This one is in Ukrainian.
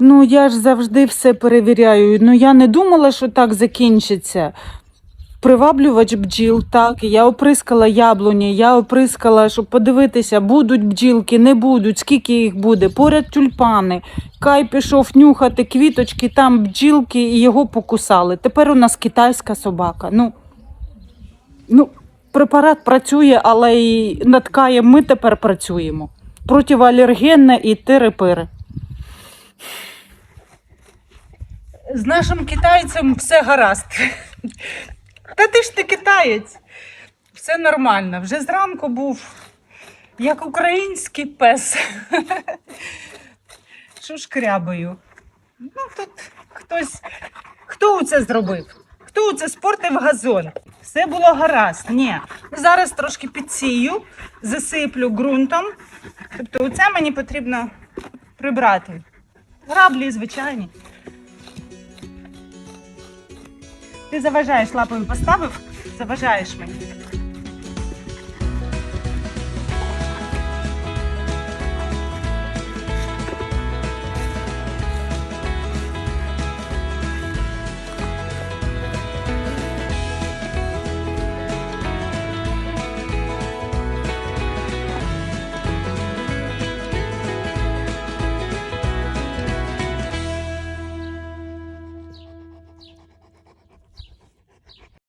Ну, я ж завжди все перевіряю. Ну, я не думала, що так закінчиться. Приваблювач бджіл, так. Я оприскала яблуні, я оприскала, щоб подивитися, будуть бджілки, не будуть, скільки їх буде. Поряд тюльпани. Кай пішов нюхати квіточки, там бджілки і його покусали. Тепер у нас китайська собака. Ну, ну препарат працює, але і над ми тепер працюємо. Противоалергенне і тири-пири. З нашим китайцем все гаразд. Та ти ж ти китаєць. Все нормально. Вже зранку був як український пес. Що шкрябаю. Ну тут хтось. Хто це зробив? Хто це спортив газон? Все було гаразд. Ні. Зараз трошки підсію, засиплю ґрунтом. Тобто, оце мені потрібно прибрати. Граблі звичайні. Ти заважаєш лапою поставив, заважаєш мені.